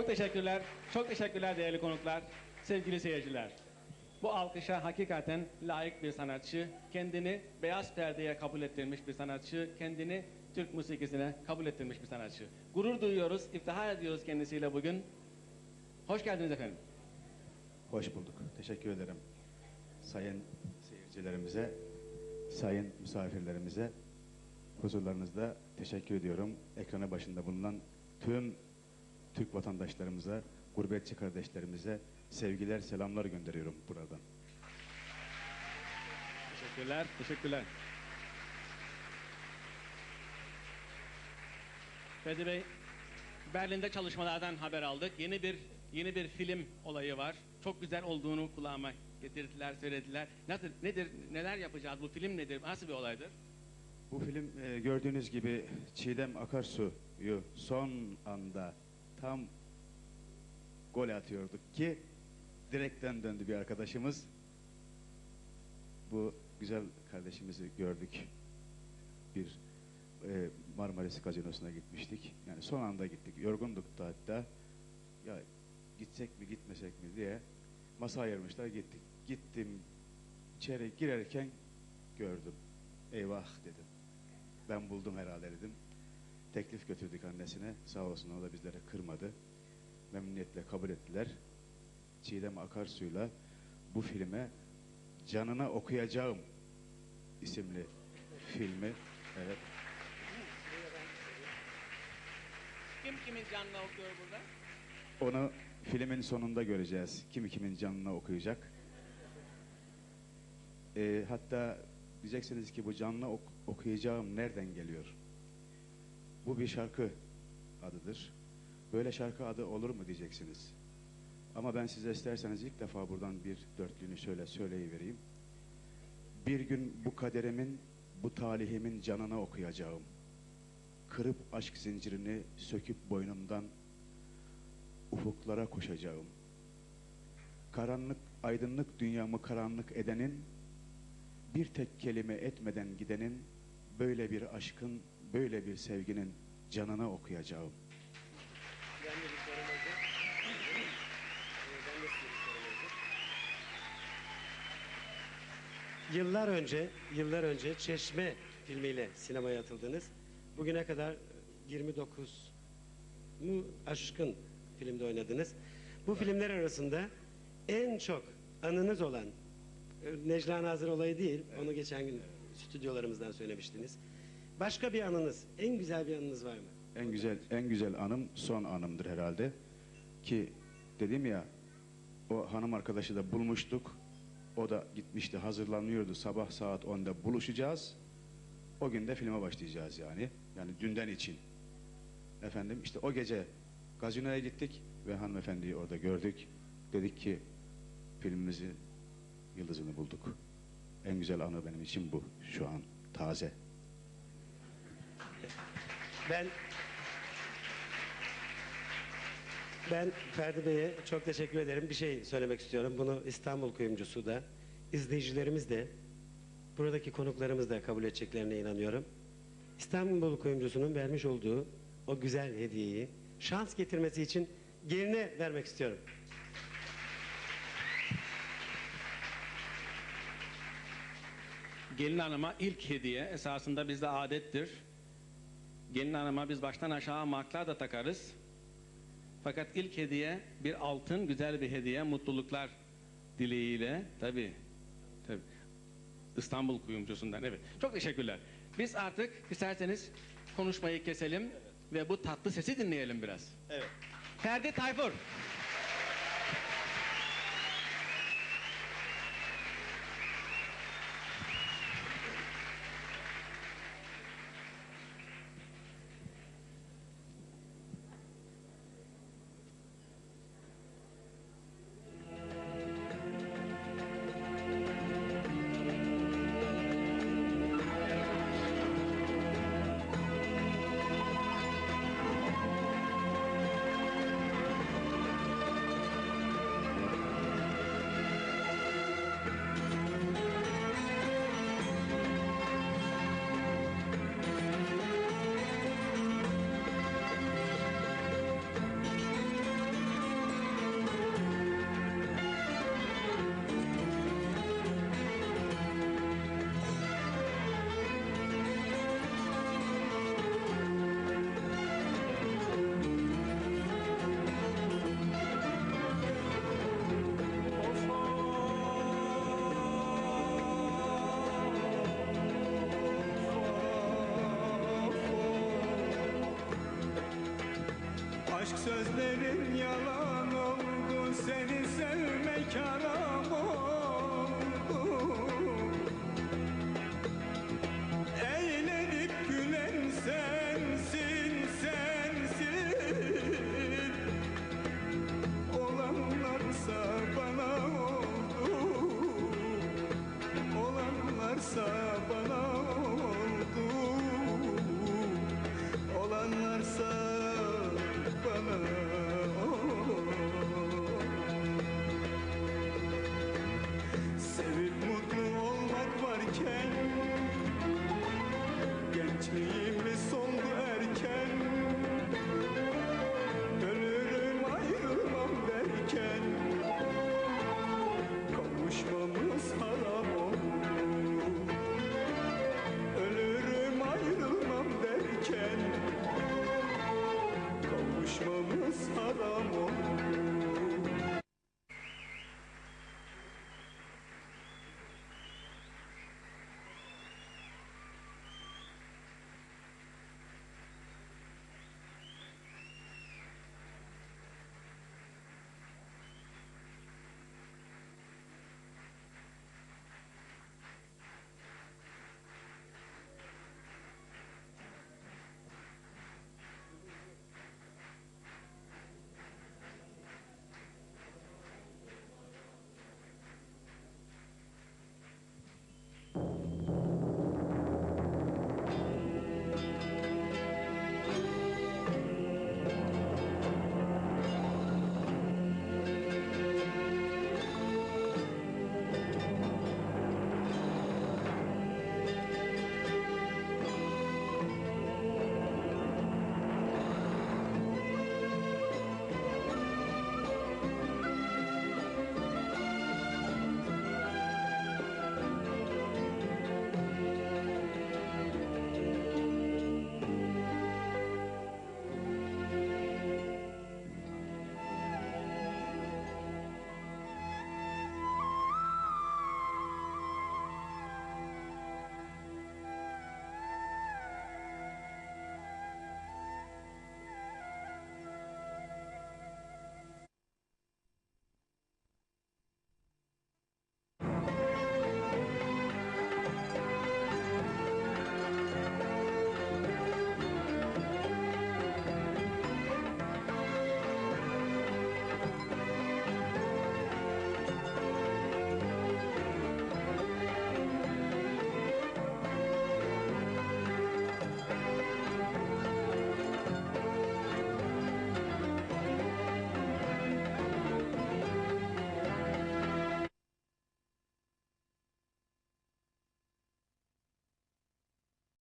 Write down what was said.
Çok teşekkürler. Çok teşekkürler değerli konuklar. Sevgili seyirciler. Bu alkışa hakikaten layık bir sanatçı, kendini beyaz perdeye kabul ettirmiş bir sanatçı, kendini Türk musikisine kabul ettirmiş bir sanatçı. Gurur duyuyoruz, iftihar ediyoruz kendisiyle bugün. Hoş geldiniz efendim. Hoş bulduk. Teşekkür ederim. Sayın seyircilerimize, sayın misafirlerimize huzurlarınızda teşekkür ediyorum. Ekranı başında bulunan tüm Türk vatandaşlarımıza, gurbetçi kardeşlerimize sevgiler, selamlar gönderiyorum buradan. Teşekkürler, teşekkürler. Fethi Bey, Berlin'de çalışmalardan haber aldık. Yeni bir yeni bir film olayı var. Çok güzel olduğunu kulağıma getirdiler, söylediler. Nasıl, nedir, neler yapacağız? Bu film nedir? Nasıl bir olaydır? Bu film e, gördüğünüz gibi Çiğdem Akarsu'yu son anda tam gol atıyorduk ki direkten döndü bir arkadaşımız. Bu güzel kardeşimizi gördük. Bir e, Marmaris Gazinosu'na gitmiştik. Yani son anda gittik. Yorgunduk da hatta. Ya gitsek mi gitmesek mi diye masa ayırmışlar gittik. Gittim içeri girerken gördüm. Eyvah dedim. Ben buldum herhalde dedim. Teklif götürdük annesine. Sağ olsun o da bizleri kırmadı. Memnuniyetle kabul ettiler. Çiğdem Akarsu'yla bu filme Canına Okuyacağım isimli filmi. Evet. Kim kimin canına okuyor burada? Onu filmin sonunda göreceğiz. Kimi kimin canına okuyacak. Ee, hatta diyeceksiniz ki bu canlı ok- okuyacağım nereden geliyor? Bu bir şarkı adıdır. Böyle şarkı adı olur mu diyeceksiniz. Ama ben size isterseniz ilk defa buradan bir dörtlüğünü şöyle söyleyivereyim. Bir gün bu kaderimin, bu talihimin canına okuyacağım. Kırıp aşk zincirini söküp boynumdan ufuklara koşacağım. Karanlık, aydınlık dünyamı karanlık edenin, bir tek kelime etmeden gidenin, böyle bir aşkın, böyle bir sevginin canına okuyacağım. Ben de bir sorum olacak. Ben de bir sorum olacak. Yıllar önce, yıllar önce Çeşme filmiyle sinemaya atıldınız. Bugüne kadar 29 mu aşkın filmde oynadınız. Bu filmler arasında en çok anınız olan e, Necla Nazır olayı değil, onu geçen gün stüdyolarımızdan söylemiştiniz. Başka bir anınız, en güzel bir anınız var mı? En güzel en güzel anım son anımdır herhalde. Ki dedim ya o hanım arkadaşı da bulmuştuk. O da gitmişti hazırlanıyordu. Sabah saat 10'da buluşacağız. O gün de filme başlayacağız yani. Yani dünden için. Efendim işte o gece gazinoya gittik ve hanımefendiyi orada gördük. Dedik ki filmimizi yıldızını bulduk. En güzel anı benim için bu şu an taze. Ben ben Ferdi Bey'e çok teşekkür ederim. Bir şey söylemek istiyorum. Bunu İstanbul kuyumcusu da, izleyicilerimiz de, buradaki konuklarımız da kabul edeceklerine inanıyorum. İstanbul kuyumcusunun vermiş olduğu o güzel hediyeyi şans getirmesi için geline vermek istiyorum. Gelin hanıma ilk hediye esasında bizde adettir. Gelin hanıma biz baştan aşağı marklar da takarız. Fakat ilk hediye bir altın güzel bir hediye mutluluklar dileğiyle tabi tabi İstanbul kuyumcusundan evet. Çok teşekkürler. Biz artık isterseniz konuşmayı keselim ve bu tatlı sesi dinleyelim biraz. Evet. Ferdi Tayfur.